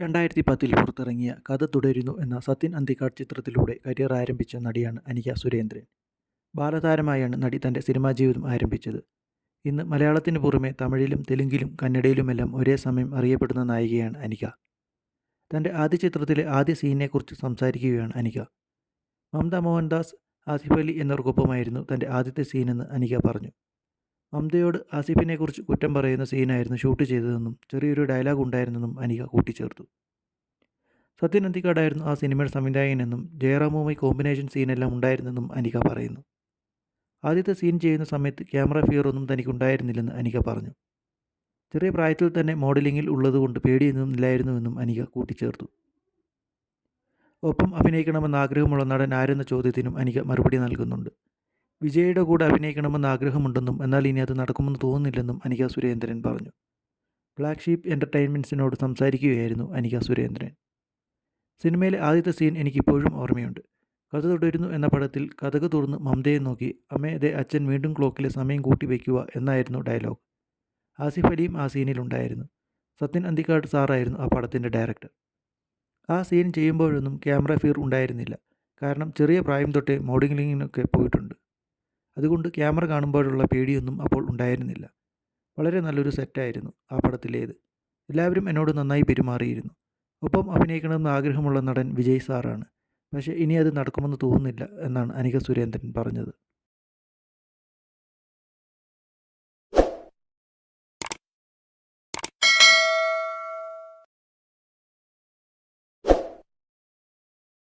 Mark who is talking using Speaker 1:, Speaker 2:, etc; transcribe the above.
Speaker 1: രണ്ടായിരത്തി പത്തിൽ പുറത്തിറങ്ങിയ കഥ തുടരുന്നു എന്ന സത്യൻ അന്തിക്കാട് ചിത്രത്തിലൂടെ കരിയർ ആരംഭിച്ച നടിയാണ് അനിക സുരേന്ദ്രൻ. ബാലതാരമായാണ് നടി തന്റെ സിനിമാ ജീവിതം ആരംഭിച്ചത്. ഇന്ന് മലയാളത്തിന് പുറമെ തമിഴിലും തെലുങ്കിലും കന്നഡയിലുമെല്ലാം ഒരേ സമയം അറിയപ്പെടുന്ന നായികയാണ് അനിക. തന്റെ ആദ്യ ചിത്രത്തിലെ ആദ്യ സീനിനെക്കുറിച്ച് സംസാരിക്കുകയാണ് അനിക. മമത മോഹൻദാസ് ആസിഫ് അലി എന്നിവർക്കൊപ്പമായിരുന്നു തന്റെ ആദ്യത്തെ സീനെന്ന് അനിക പറഞ്ഞു. മമതയോട് ആസിഫിനെക്കുറിച്ച് കുറ്റം പറയുന്ന സീനായിരുന്നു ഷൂട്ട് ചെയ്തതെന്നും ചെറിയൊരു ഡയലോഗ് ഉണ്ടായിരുന്നെന്നും അനിക കൂട്ടിച്ചേർത്തു. സത്യൻ അന്തിക്കാടായിരുന്നു ആ സിനിമയുടെ സംവിധായകനെന്നും ജയറാമുമായി കോമ്പിനേഷൻ സീനെല്ലാം ഉണ്ടായിരുന്നെന്നും അനിക പറയുന്നു. ആദ്യത്തെ സീൻ ചെയ്യുന്ന സമയത്ത് ക്യാമറ ഫിയർ ഒന്നും തനിക്കുണ്ടായിരുന്നില്ലെന്ന് അനിക പറഞ്ഞു. ചെറിയ പ്രായത്തിൽ തന്നെ മോഡലിങ്ങിൽ ഉള്ളതുകൊണ്ട് പേടിയൊന്നും ഇല്ലായിരുന്നുവെന്നും അനിക കൂട്ടിച്ചേർത്തു. ഒപ്പം അഭിനയിക്കണമെന്ന് ആഗ്രഹമുള്ള നടൻ ആരെന്ന ചോദ്യത്തിനും അനിക മറുപടി നൽകുന്നുണ്ട്. വിജയുടെ കൂടെ അഭിനയിക്കണമെന്ന് ആഗ്രഹമുണ്ടെന്നും എന്നാൽ ഇനി അത് നടക്കുമെന്ന് തോന്നുന്നില്ലെന്നും അനിക സുരേന്ദ്രൻ പറഞ്ഞു. ബ്ലാക്ക് ഷീപ്പ് എന്റർടൈൻമെന്റ്സിനോട് സംസാരിക്കുകയായിരുന്നു അനിക സുരേന്ദ്രൻ. സിനിമയിലെ ആദ്യത്തെ സീൻ എനിക്കിപ്പോഴും ഓർമ്മയുണ്ട്. കഥ തുടരുന്നു എന്ന പടത്തിൽ കഥക തുറന്ന് മമതയെ നോക്കി അമ്മേ ദേ അച്ഛൻ വീണ്ടും ക്ലോക്കിലെ സമയം കൂട്ടി വയ്ക്കുക എന്നായിരുന്നു ഡയലോഗ്. ആസിഫ് അലിയും ആ സീനിലുണ്ടായിരുന്നു സത്യൻ അന്തിക്കാട് സാറായിരുന്നു ആ പടത്തിന്റെ ഡയറക്ടർ. ആ സീൻ ചെയ്യുമ്പോഴൊന്നും ക്യാമറ ഫിയർ ഉണ്ടായിരുന്നില്ല. കാരണം ചെറിയ പ്രായം തൊട്ടേ മോഡലിങ്ങിനൊക്കെ പോയിട്ടുണ്ട്. അതുകൊണ്ട് ക്യാമറ കാണുമ്പോഴുള്ള പേടിയൊന്നും അപ്പോൾ ഉണ്ടായിരുന്നില്ല. വളരെ നല്ലൊരു സെറ്റായിരുന്നു ആ പടത്തിലേത്. എല്ലാവരും എന്നോട് നന്നായി പെരുമാറിയിരുന്നു. ഒപ്പം അഭിനയിക്കണമെന്ന് ആഗ്രഹമുള്ള നടൻ വിജയ് സാറാണ്. പക്ഷേ ഇനി അത് നടക്കുമെന്ന് തോന്നുന്നില്ല എന്നാണ് അനിക സുരേന്ദ്രൻ പറഞ്ഞത്.